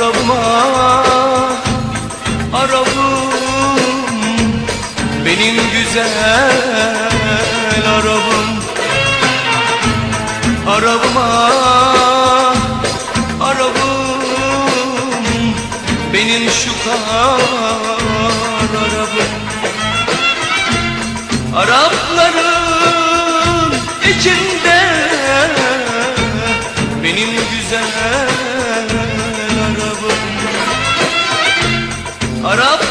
arabama Arabam benim güzel arabam Arabama Arabam benim şu kar arabam Arapların içinde 어렵